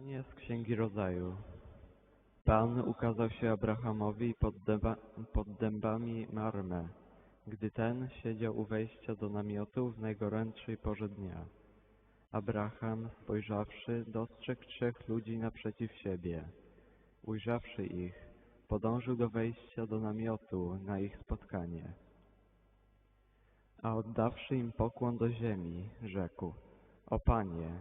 Czytanie z Księgi Rodzaju. Pan ukazał się Abrahamowi pod, dęba, pod dębami Marmę, gdy ten siedział u wejścia do namiotu w najgorętszej porze dnia. Abraham, spojrzawszy, dostrzegł trzech ludzi naprzeciw siebie. Ujrzawszy ich, podążył do wejścia do namiotu na ich spotkanie. A oddawszy im pokłon do ziemi, rzekł: O Panie,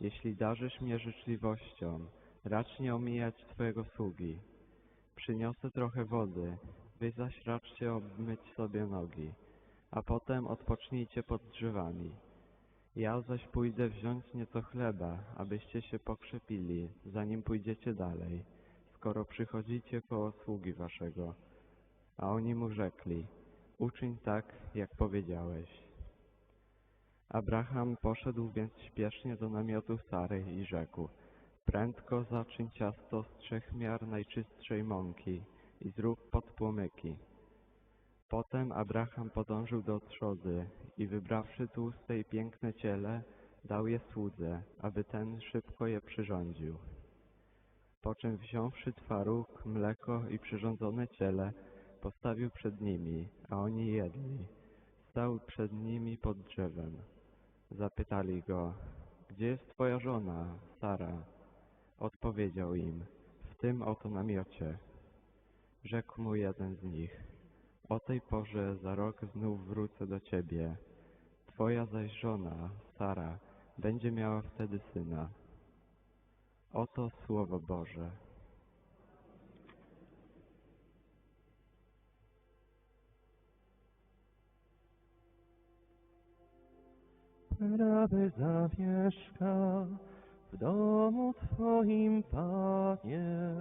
jeśli darzysz mnie życzliwością, racz nie omijać Twojego sługi. Przyniosę trochę wody, wy zaś raczcie obmyć sobie nogi, a potem odpocznijcie pod drzewami. Ja zaś pójdę wziąć nieco chleba, abyście się pokrzepili, zanim pójdziecie dalej, skoro przychodzicie koło sługi waszego. A oni mu rzekli, uczyń tak, jak powiedziałeś. Abraham poszedł więc śpiesznie do namiotu Sary i rzekł, prędko zaczyń ciasto z trzech miar najczystszej mąki i zrób podpłomyki. Potem Abraham podążył do trzody i wybrawszy tłuste i piękne ciele, dał je słudze, aby ten szybko je przyrządził. Po czym wziąwszy twaróg, mleko i przyrządzone ciele, postawił przed nimi, a oni jedli. Stał przed nimi pod drzewem. Zapytali go, gdzie jest twoja żona, Sara? Odpowiedział im, w tym oto namiocie. Rzekł mu jeden z nich, o tej porze za rok znów wrócę do ciebie. Twoja zaś żona, Sara, będzie miała wtedy syna. Oto Słowo Boże. Prawy zamieszka w domu Twoim, Panie.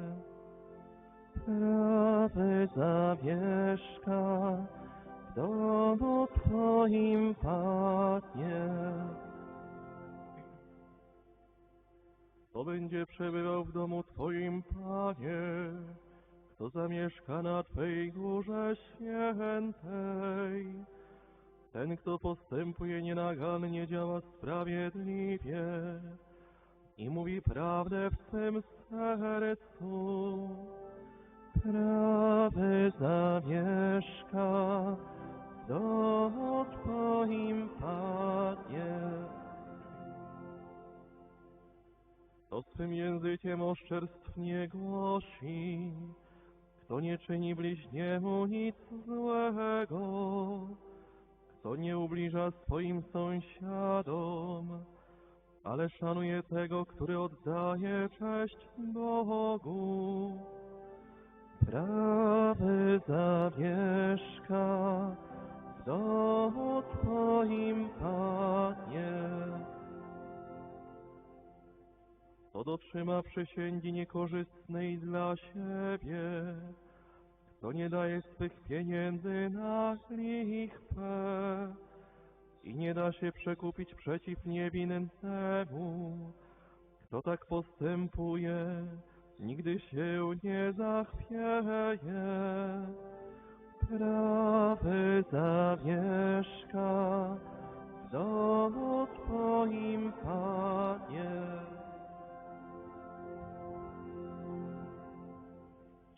Prawy zamieszka w domu Twoim, Panie. Kto będzie przebywał w domu Twoim, Panie? Kto zamieszka na Twej górze świętej? Ten, kto postępuje nienagannie, działa sprawiedliwie i mówi prawdę w swym sercu. Prawy zamieszka domu Twoim, Panie. Kto swym językiem oszczerstw nie głosi, kto nie czyni bliźniemu nic złego, kto nie ubliża swoim sąsiadom, ale szanuje tego, który oddaje cześć Bogu. Prawy zamieszka w domu Twoim, Panie. Kto dotrzyma przysięgi niekorzystnej dla siebie, kto nie daje swych pieniędzy na lichwę i nie da się przekupić przeciw niewinnemu, kto tak postępuje, nigdy się nie zachwieje. Prawy zamieszka w domu Twoim, Panie.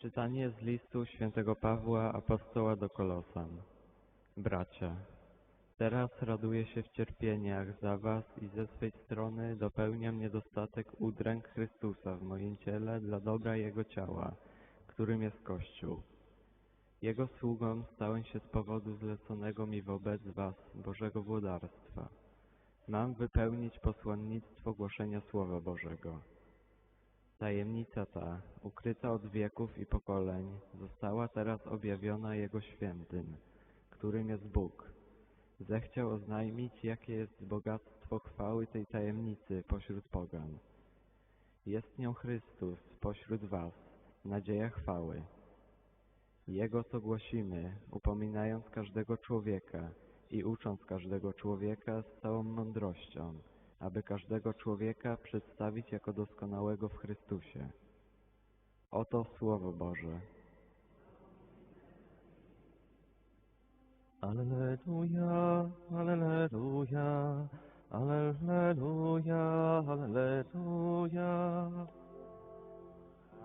Czytanie z listu świętego Pawła apostoła do Kolosan. Bracia, teraz raduję się w cierpieniach za was i ze swej strony dopełniam niedostatek udręk Chrystusa w moim ciele dla dobra Jego ciała, którym jest Kościół. Jego sługą stałem się z powodu zleconego mi wobec was Bożego włodarstwa. Mam wypełnić posłannictwo głoszenia Słowa Bożego. Tajemnica ta, ukryta od wieków i pokoleń, została teraz objawiona Jego świętym, którym jest Bóg. Zechciał oznajmić, jakie jest bogactwo chwały tej tajemnicy pośród pogan. Jest nią Chrystus pośród was, nadzieja chwały. Jego to głosimy, upominając każdego człowieka i ucząc każdego człowieka z całą mądrością, aby każdego człowieka przedstawić jako doskonałego w Chrystusie. Oto Słowo Boże. Alleluja, Alleluja, Alleluja, Alleluja.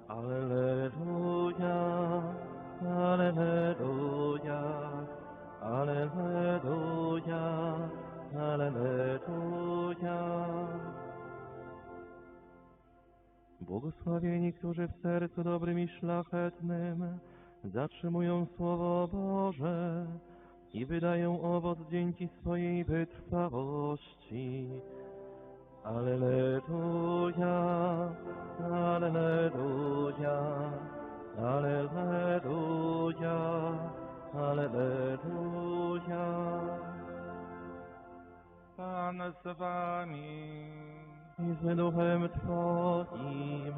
Alleluja, Alleluja, Alleluja, Alleluja. Błogosławieni, którzy w sercu dobrym i szlachetnym zatrzymują Słowo Boże i wydają owoc dzięki swojej wytrwałości. Alleluja, Alleluja, Alleluja, Alleluja. Pan z wami. I z duchem Twoim.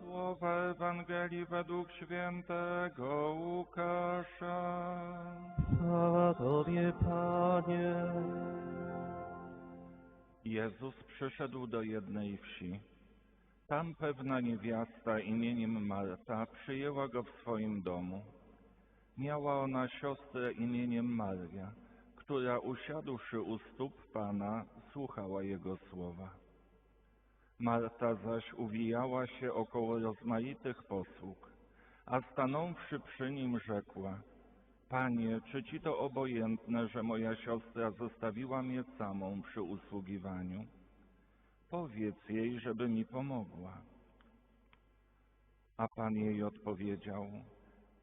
Słowa Ewangelii według świętego Łukasza. Chwała Tobie, Panie. Jezus przyszedł do jednej wsi. Tam pewna niewiasta imieniem Marta przyjęła go w swoim domu. Miała ona siostrę imieniem Maria, która usiadłszy u stóp Pana, słuchała Jego słowa. Marta zaś uwijała się około rozmaitych posług, a stanąwszy przy nim rzekła – Panie, czy ci to obojętne, że moja siostra zostawiła mnie samą przy usługiwaniu? Powiedz jej, żeby mi pomogła. A Pan jej odpowiedział,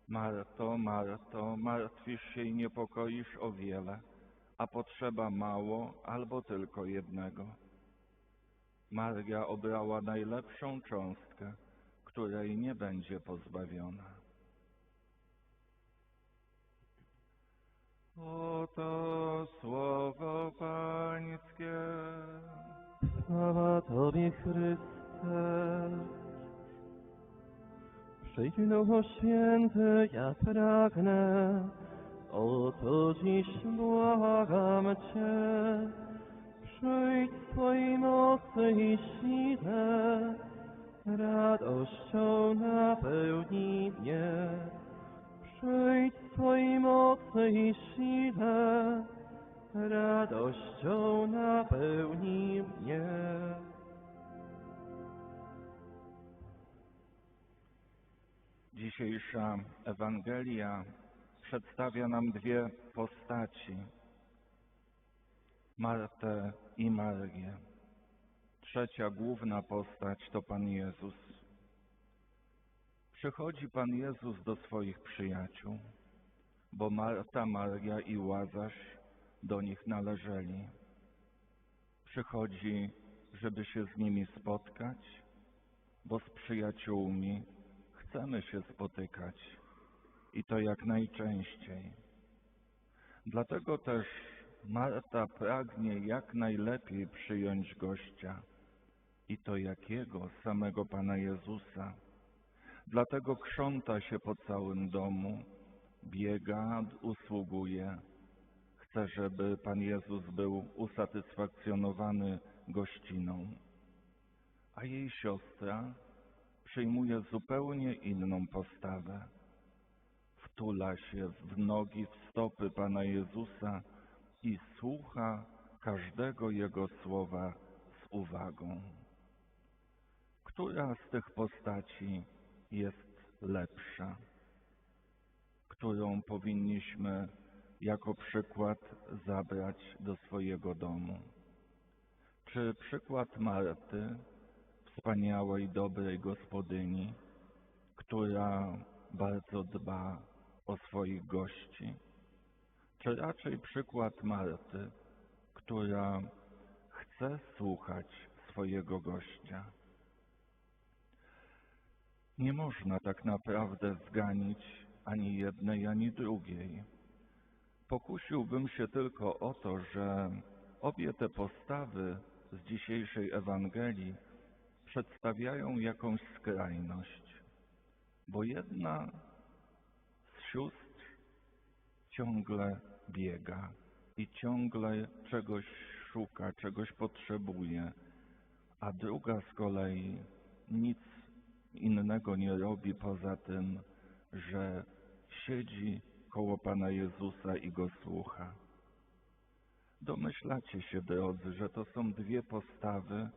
Marto, Marto, martwisz się i niepokoisz o wiele, a potrzeba mało albo tylko jednego. Maria obrała najlepszą cząstkę, której nie będzie pozbawiona. Oto słowo Pańskie. Chwała Tobie, Chryste. Przyjdź Duchu Święty, ja pragnę, oto dziś błagam Cię. Przyjdź Twojej mocy i sile, radością napełnij mnie. Przyjdź Twojej mocy i sile, radością napełnij mnie. Dzisiejsza Ewangelia przedstawia nam dwie postaci. Martę i Marię. Trzecia główna postać to Pan Jezus. Przychodzi Pan Jezus do swoich przyjaciół, bo Marta, Maria i Łazarz do nich należeli. Przychodzi, żeby się z nimi spotkać, bo z przyjaciółmi chcemy się spotykać i to jak najczęściej. Dlatego też Marta pragnie jak najlepiej przyjąć gościa i to jakiego samego Pana Jezusa. Dlatego krząta się po całym domu, biega, usługuje. Chce, żeby Pan Jezus był usatysfakcjonowany gościną. A jej siostra przyjmuje zupełnie inną postawę. Wtula się w nogi, w stopy Pana Jezusa i słucha każdego Jego słowa z uwagą. Która z tych postaci jest lepsza? Którą powinniśmy jako przykład zabrać do swojego domu? Czy przykład Marty, wspaniałej, dobrej gospodyni, która bardzo dba o swoich gości, czy raczej przykład Marty, która chce słuchać swojego gościa? Nie można tak naprawdę zganić ani jednej, ani drugiej. Pokusiłbym się tylko o to, że obie te postawy z dzisiejszej Ewangelii przedstawiają jakąś skrajność, bo jedna z sióstr ciągle biega i ciągle czegoś szuka, czegoś potrzebuje, a druga z kolei nic innego nie robi poza tym, że siedzi koło Pana Jezusa i go słucha. Domyślacie się, drodzy, że to są dwie postawy,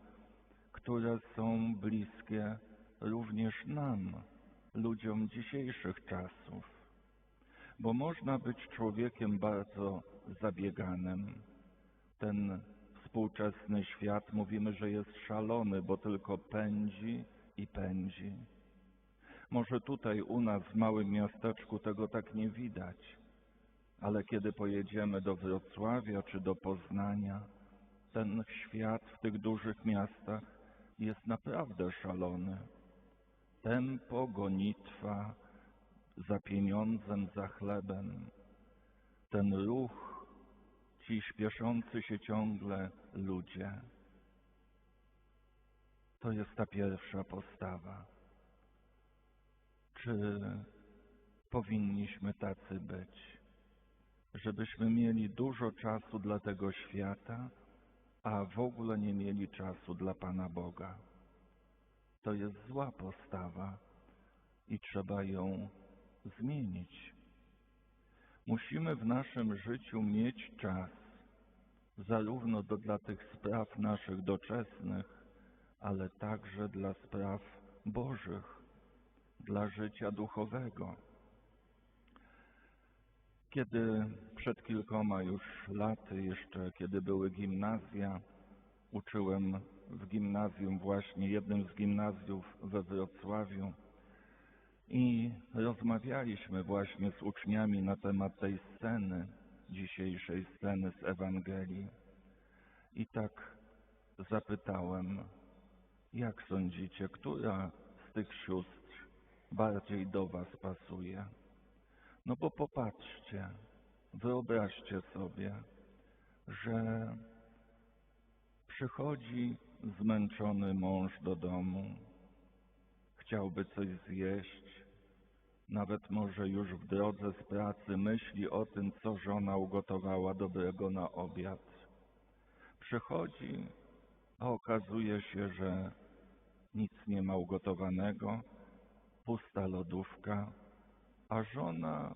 które są bliskie również nam, ludziom dzisiejszych czasów. Bo można być człowiekiem bardzo zabieganym. Ten Współczesny świat mówimy, że jest szalony, bo tylko pędzi i pędzi. Może tutaj u nas w małym miasteczku tego tak nie widać, ale kiedy pojedziemy do Wrocławia czy do Poznania, ten świat w tych dużych miastach jest naprawdę szalony. Tempo, gonitwa za pieniądzem, za chlebem, ten ruch, ci śpieszący się ciągle ludzie. To jest ta pierwsza postawa. Czy powinniśmy tacy być? Żebyśmy mieli dużo czasu dla tego świata, a w ogóle nie mieli czasu dla Pana Boga. To jest zła postawa i trzeba ją zmienić. Musimy w naszym życiu mieć czas, zarówno do, dla tych spraw naszych doczesnych, ale także dla spraw Bożych, dla życia duchowego. Kiedy przed kilkoma już laty, jeszcze kiedy były gimnazja, uczyłem w gimnazjum, właśnie jednym z gimnazjów we Wrocławiu i rozmawialiśmy właśnie z uczniami na temat tej sceny, dzisiejszej sceny z Ewangelii. I tak zapytałem, jak sądzicie, która z tych sióstr bardziej do Was pasuje? No bo popatrzcie, wyobraźcie sobie, że przychodzi zmęczony mąż do domu, chciałby coś zjeść, nawet może już w drodze z pracy myśli o tym, co żona ugotowała dobrego na obiad. Przychodzi, a okazuje się, że nic nie ma ugotowanego, pusta lodówka, a żona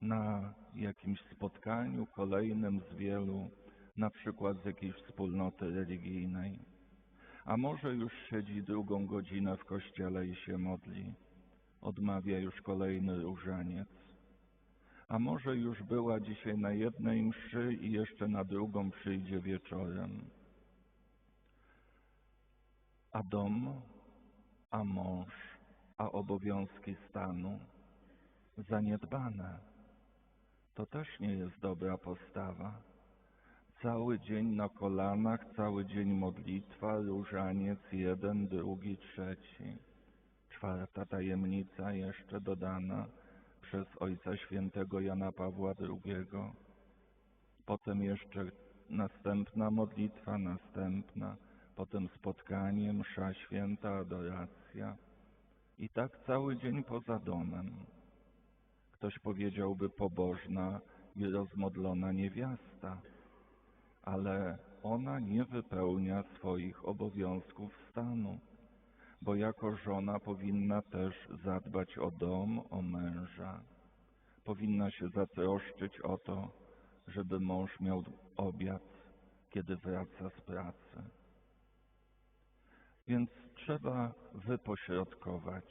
na jakimś spotkaniu kolejnym z wielu, na przykład z jakiejś wspólnoty religijnej, a może już siedzi drugą godzinę w kościele i się modli, odmawia już kolejny różaniec, a może już była dzisiaj na jednej mszy i jeszcze na drugą przyjdzie wieczorem. A dom, a mąż, a obowiązki stanu zaniedbane. To też nie jest dobra postawa. Cały dzień na kolanach, cały dzień modlitwa, różaniec jeden, drugi, trzeci. Czwarta tajemnica jeszcze dodana przez Ojca Świętego Jana Pawła II. Potem jeszcze następna modlitwa, następna, potem spotkanie, msza święta, adoracja. I tak cały dzień poza domem. Ktoś powiedziałby pobożna i rozmodlona niewiasta, ale ona nie wypełnia swoich obowiązków stanu, bo jako żona powinna też zadbać o dom, o męża. Powinna się zatroszczyć o to, żeby mąż miał obiad, kiedy wraca z pracy. Więc trzeba wypośrodkować.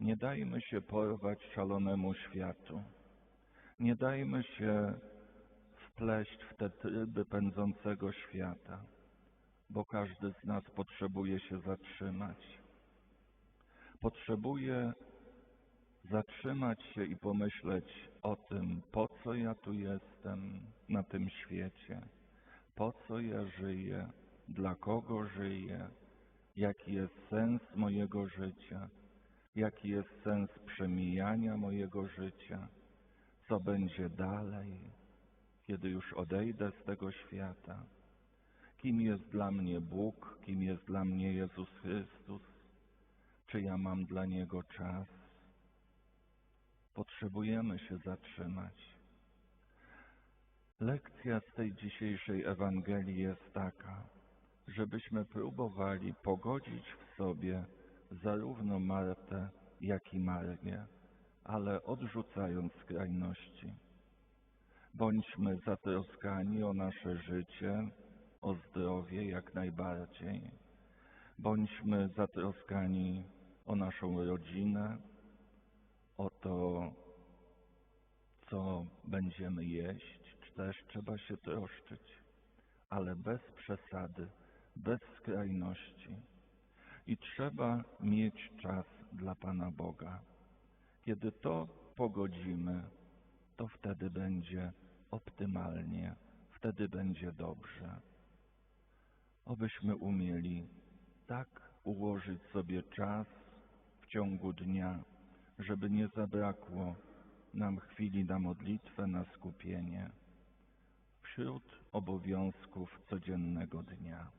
Nie dajmy się porwać szalonemu światu. Nie dajmy się wpleść w te tryby pędzącego świata, bo każdy z nas potrzebuje się zatrzymać. Potrzebuje zatrzymać się i pomyśleć o tym, po co ja tu jestem na tym świecie, po co ja żyję, dla kogo żyję, jaki jest sens mojego życia, jaki jest sens przemijania mojego życia, co będzie dalej, kiedy już odejdę z tego świata, kim jest dla mnie Bóg, kim jest dla mnie Jezus Chrystus, czy ja mam dla Niego czas. Potrzebujemy się zatrzymać. Lekcja z tej dzisiejszej Ewangelii jest taka, żebyśmy próbowali pogodzić w sobie zarówno Martę, jak i Marię, ale odrzucając skrajności. Bądźmy zatroskani o nasze życie, o zdrowie jak najbardziej. Bądźmy zatroskani o naszą rodzinę, o to, co będziemy jeść, czy też trzeba się troszczyć. ale bez przesady, bez skrajności. I trzeba mieć czas dla Pana Boga. Kiedy to pogodzimy, to wtedy będzie optymalnie, wtedy będzie dobrze. Obyśmy umieli tak ułożyć sobie czas w ciągu dnia, żeby nie zabrakło nam chwili na modlitwę, na skupienie wśród obowiązków codziennego dnia.